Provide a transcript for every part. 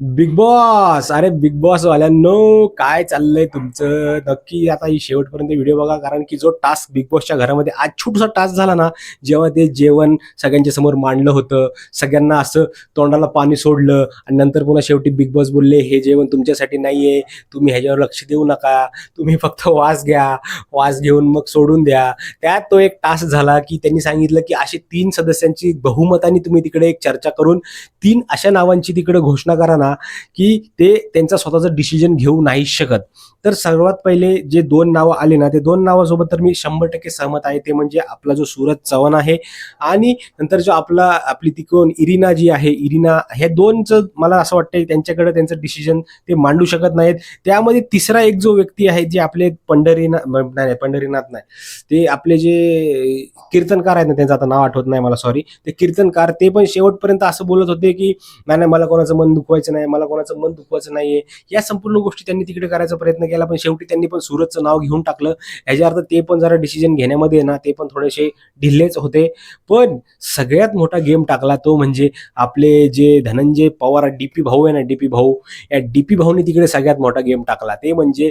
Bigg Boss. अरे Bigg Boss वाल्यांनो काय चाललंय तुमचं? नक्की आता ही शेवटपर्यंत व्हिडिओ बघा कारण की जो टास्क बिग बॉसच्या घरामध्ये आज छोटासा टास्क झाला ना जेव्हा ते जेवण सगळ्यांच्या समोर मांडलं होतं सगळ्यांना असं तोंडाला पाणी सोडलं आणि नंतर पुन्हा शेवटी बिग बॉस बोलले हे जेवण तुमच्यासाठी नाहीये तुम्ही ह्याच्यावर लक्ष देऊ नका तुम्ही फक्त वास घ्या वास घेऊन मग सोडून द्या. त्यात तो एक टास्क झाला की त्यांनी सांगितलं की असे तीन सदस्यांची बहुमताने तुम्ही तिकडे एक चर्चा करून तीन अशा नावांची तिकडे घोषणा करा ना की ते त्यांचा स्वतःचं डिसिजन घेऊ नाही शकत. तर सर्वात पहिले जे दोन नावं आले ना ते दोन नावासोबत तर मी शंभर टक्के सहमत आहे. ते म्हणजे आपला जो सूरज चव्हाण आहे आणि नंतर जो आपला आपली तिकडून इरिना जी आहे इरिना हे दोनचं मला असं वाटतं त्यांच्याकडे त्यांचं डिसिजन ते मांडू शकत नाहीत. त्यामध्ये तिसरा एक जो व्यक्ती आहे जे आपले पंढरीनाथ नाही नाही, पंढरीनाथ नाही. ते आपले जे कीर्तनकार आहेत ना त्यांचं आता नाव आठवत नाही मला सॉरी ते कीर्तनकार ते पण शेवटपर्यंत असं बोलत होते की नाही नाही मला कोणाचं मन दुखवायचं नाही. मला कोणाचं मन दुखवायचं नाहीये. या संपूर्ण गोष्टी त्यांनी तिकडे करायचा प्रयत्न केला पण शेवटी त्यांनी पण सुरतचं नाव घेऊन टाकलं. ह्याच्या अर्थ ते पण जरा डिसिजन घेण्यामध्ये ना ते पण थोडेसे ढिल्लेच होते. पण सगळ्यात मोठा गेम टाकला तो म्हणजे आपले जे धनंजय पवार डीपी भाऊ आहे ना डीपी भाऊ या डीपी भाऊने तिकडे सगळ्यात मोठा गेम टाकला. ते म्हणजे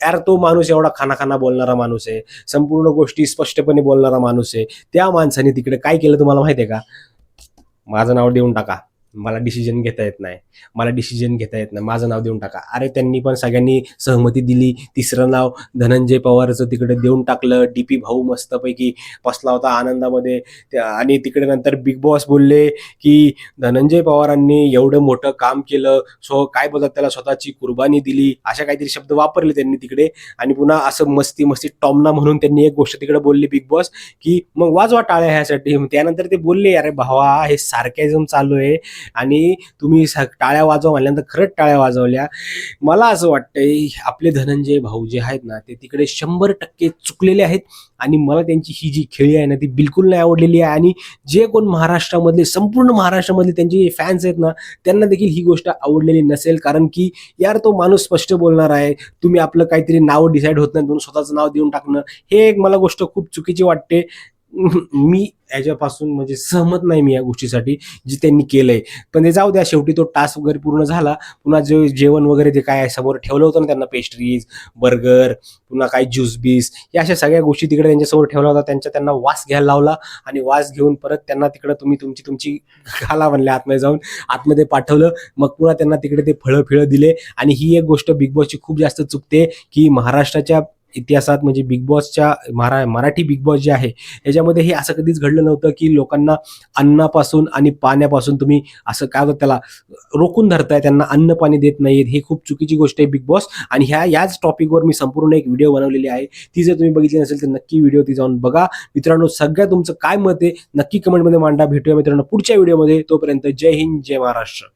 यार तो माणूस एवढा खानाखाना बोलणारा माणूस आहे. संपूर्ण गोष्टी स्पष्टपणे बोलणारा माणूस आहे. त्या माणसाने तिकडे काय केलं तुम्हाला माहिती आहे का? माझं नाव देऊन टाका. मला डिसिजन घेता येत नाही. मला डिसिजन घेता येत नाही. माझं नाव देऊन टाका. अरे त्यांनी पण सगळ्यांनी सहमती दिली. तिसरं नाव धनंजय पवारचं तिकडे देऊन टाकलं. डीपी भाऊ मस्तपैकी बसला होता आनंदामध्ये. आणि तिकडे नंतर बिग बॉस बोलले की धनंजय पवारांनी एवढं मोठं काम केलं. सो काय बोलतात त्याला? स्वतःची कुर्बानी दिली. अशा काहीतरी शब्द वापरले त्यांनी तिकडे. आणि पुन्हा असं मस्ती मस्ती टॉमना म्हणून त्यांनी एक गोष्ट तिकडे बोलली बिग बॉस की मग वाजवा टाळ्या ह्यासाठी. त्यानंतर ते बोलले अरे भावा हे सार्कॅझम चालू आहे. आणि तुम्ही स टाळ्या वाजवा म्हणल्यानंतर खरंच टाळ्या वाजवल्या. मला असं वाटतंय आपले धनंजय भाऊ जे आहेत ना ते तिकडे शंभर टक्के चुकलेले आहेत आणि मला त्यांची ही जी खेळी आहे ना ती बिलकुल नाही आवडलेली आहे. आणि जे कोण महाराष्ट्रामधले संपूर्ण महाराष्ट्रामधले त्यांचे जे फॅन्स आहेत ना त्यांना देखील ही गोष्ट आवडलेली नसेल. कारण की यार तो माणूस स्पष्ट बोलणार आहे तुम्ही आपलं काहीतरी नाव डिसाईड होत नाही म्हणून स्वतःचं नाव देऊन टाकणं हे एक मला गोष्ट खूप चुकीची वाटते. मी याच्यापासून म्हणजे सहमत नाही मी या गोष्टीसाठी जी त्यांनी केलंय. पण ते जाऊ द्या शेवटी तो टास्क वगैरे पूर्ण झाला. पुन्हा जे जेवण वगैरे ते काय समोर ठेवलं होतं ना त्यांना पेस्ट्रीज बर्गर पुन्हा काही ज्यूस बीस या अशा सगळ्या गोष्टी तिकडे त्यांच्यासमोर ठेवल्या होत्या. त्यांच्या त्यांना वास घ्यायला लावला आणि वास घेऊन परत त्यांना तिकडे तुम्ही तुमची तुमची खाला म्हणले आतमध्ये जाऊन आतमध्ये पाठवलं. मग पुन्हा त्यांना तिकडे ते फळं फिळं दिले. आणि ही एक गोष्ट बिग बॉसची खूप जास्त चुकते की महाराष्ट्राच्या इतिहासात म्हणजे बिग बॉसच्या मरा मराठी बिग बॉस जे आहे याच्यामध्ये हे असं कधीच घडलं नव्हतं की लोकांना अन्नापासून आणि पाण्यापासून तुम्ही असं काय होतं त्याला रोखून धरताय त्यांना अन्न पाणी देत नाहीत. हे खूप चुकीची गोष्ट आहे बिग बॉस. आणि ह्या याच टॉपिकवर मी संपूर्ण एक व्हिडिओ बनवलेली आहे. ती जर तुम्ही बघितली नसेल तर नक्की व्हिडिओ ती जाऊन बघा. मित्रांनो सगळ्या तुमचं काय मत आहे नक्की कमेंटमध्ये मांडा. भेटूया मित्रांनो पुढच्या व्हिडिओमध्ये. तोपर्यंत जय हिंद जय महाराष्ट्र.